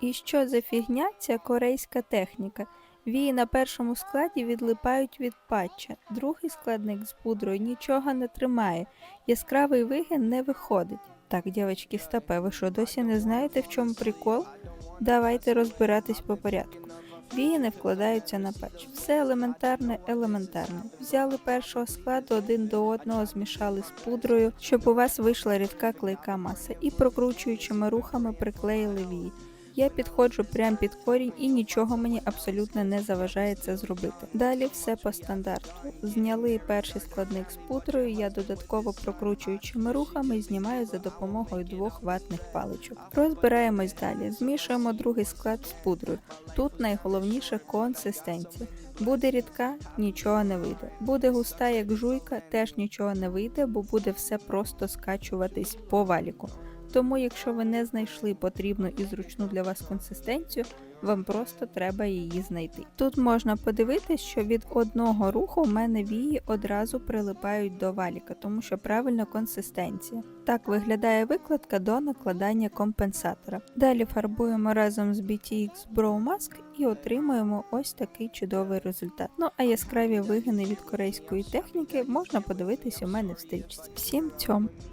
І що за фігня ця корейська техніка? Вії на першому складі відлипають від патча, другий складник з пудрою нічого не тримає, яскравий вигін не виходить. Так, дівчатки, стопе, ви що, досі не знаєте, в чому прикол? Давайте розбиратись по порядку. Вії не вкладаються на патч. Все елементарне, елементарне. Взяли першого складу один до одного, змішали з пудрою, щоб у вас вийшла рідка клейка маса, і прокручуючими рухами приклеїли вії. Я підходжу прямо під корінь і нічого мені абсолютно не заважає це зробити. Далі все по стандарту. Зняли перший складник з пудрою, я додатково прокручуючими рухами знімаю за допомогою двох ватних паличок. Розбираємось далі, змішуємо другий склад з пудрою. Тут найголовніше консистенція. Буде рідка, нічого не вийде. Буде густа, як жуйка, теж нічого не вийде, бо буде все просто скачуватись по валіку. Тому, якщо ви не знайшли потрібну і зручну для вас консистенцію, вам просто треба її знайти. Тут можна подивитись, що від одного руху в мене вії одразу прилипають до валіка, тому що правильна консистенція. Так виглядає викладка до накладання компенсатора. Далі фарбуємо разом з BTX Brow Mask і отримуємо ось такий чудовий результат. Ну а яскраві вигини від корейської техніки можна подивитись у мене в стрічці. Всім цьому!